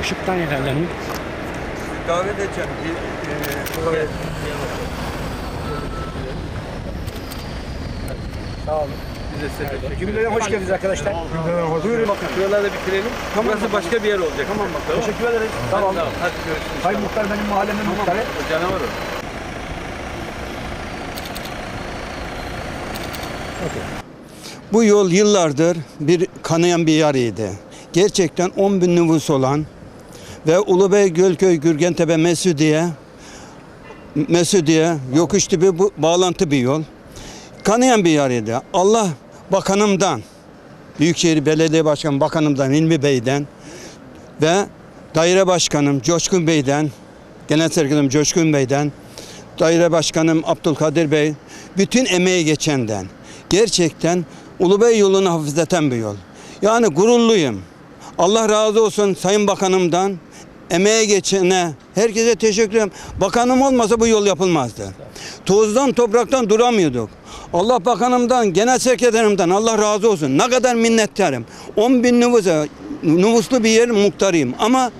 ışıktan ilerlenin. Davet edeceğim. Bir, e, Sağ olun. Biz de size teşekkür Cümleden hoş geldiniz arkadaşlar. Buyurun. Bakın şuralarda bitirelim. Burası başka bir yer olacak. Tamam bak. Teşekkür ederiz. Tamam. Tamam. Hadi görüşürüz. Sayın Muhtar benim mahallemin muhtarı. O canavar o. Bu yol yıllardır bir kanayan bir yarıydı. Gerçekten 10 bin nüfus olan ve Ulubey, Gölköy, Gürgentepe, Mesudiye, Mesudiye, yokuş tipi bu bağlantı bir yol. Kanayan bir yarıydı. Allah bakanımdan, Büyükşehir Belediye Başkanı Bakanımdan, Hilmi Bey'den ve daire başkanım Coşkun Bey'den, genel sekreterim Coşkun Bey'den, daire başkanım Abdülkadir Bey, bütün emeği geçenden gerçekten Ulubey yolunu hafifleten bir yol. Yani gururluyum. Allah razı olsun Sayın Bakanımdan, emeğe geçene, herkese teşekkür ederim. Bakanım olmasa bu yol yapılmazdı. Tozdan topraktan duramıyorduk. Allah bakanımdan, genel sekreterimden Allah razı olsun. Ne kadar minnettarım. 10 bin nüfusa, nüfuslu bir yerin muhtarıyım. Ama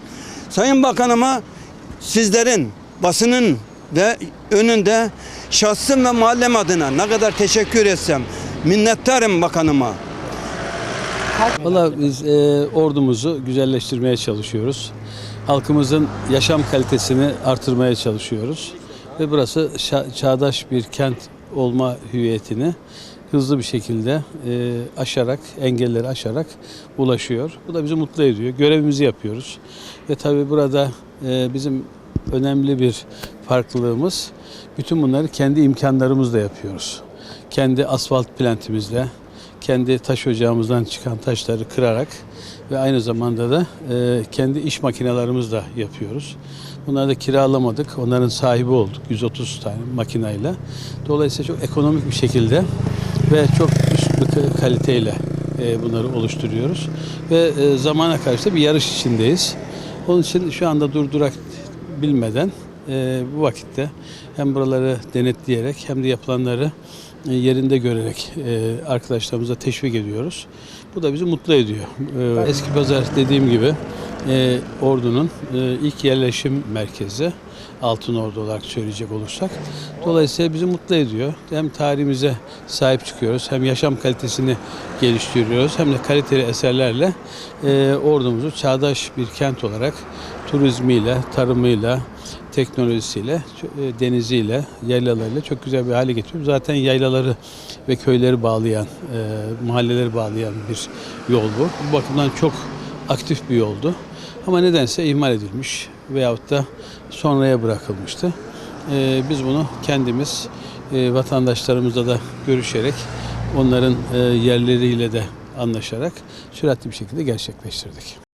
Sayın Bakanıma sizlerin, basının ve önünde şahsım ve mahallem adına ne kadar teşekkür etsem minnettarım bakanıma. Valla biz e, ordumuzu güzelleştirmeye çalışıyoruz. Halkımızın yaşam kalitesini artırmaya çalışıyoruz. Ve burası çağdaş bir kent olma hüviyetini hızlı bir şekilde e, aşarak, engelleri aşarak ulaşıyor. Bu da bizi mutlu ediyor. Görevimizi yapıyoruz. Ve tabii burada e, bizim önemli bir farklılığımız bütün bunları kendi imkanlarımızla yapıyoruz. Kendi asfalt plantimizle, kendi taş ocağımızdan çıkan taşları kırarak ve aynı zamanda da e, kendi iş makinelerimizle yapıyoruz. Bunları da kiralamadık. Onların sahibi olduk 130 tane makinayla. Dolayısıyla çok ekonomik bir şekilde ve çok üst kaliteyle e, bunları oluşturuyoruz. Ve e, zamana karşı da bir yarış içindeyiz. Onun için şu anda durdurak bilmeden bu vakitte hem buraları denetleyerek hem de yapılanları yerinde görerek e, arkadaşlarımıza teşvik ediyoruz. Bu da bizi mutlu ediyor. E, Eski Pazar dediğim gibi e, Ordu'nun e, ilk yerleşim merkezi. Altın Ordu olarak söyleyecek olursak. Dolayısıyla bizi mutlu ediyor. Hem tarihimize sahip çıkıyoruz, hem yaşam kalitesini geliştiriyoruz, hem de kaliteli eserlerle e, ordumuzu çağdaş bir kent olarak turizmiyle, tarımıyla, teknolojisiyle, e, deniziyle, yaylalarıyla çok güzel bir hale getiriyoruz. Zaten yaylaları ve köyleri bağlayan, e, mahalleleri bağlayan bir yol bu. Bu bakımdan çok aktif bir yoldu. Ama nedense ihmal edilmiş veyahut da sonraya bırakılmıştı. E, biz bunu kendimiz e, vatandaşlarımızla da görüşerek onların e, yerleriyle de anlaşarak süratli bir şekilde gerçekleştirdik.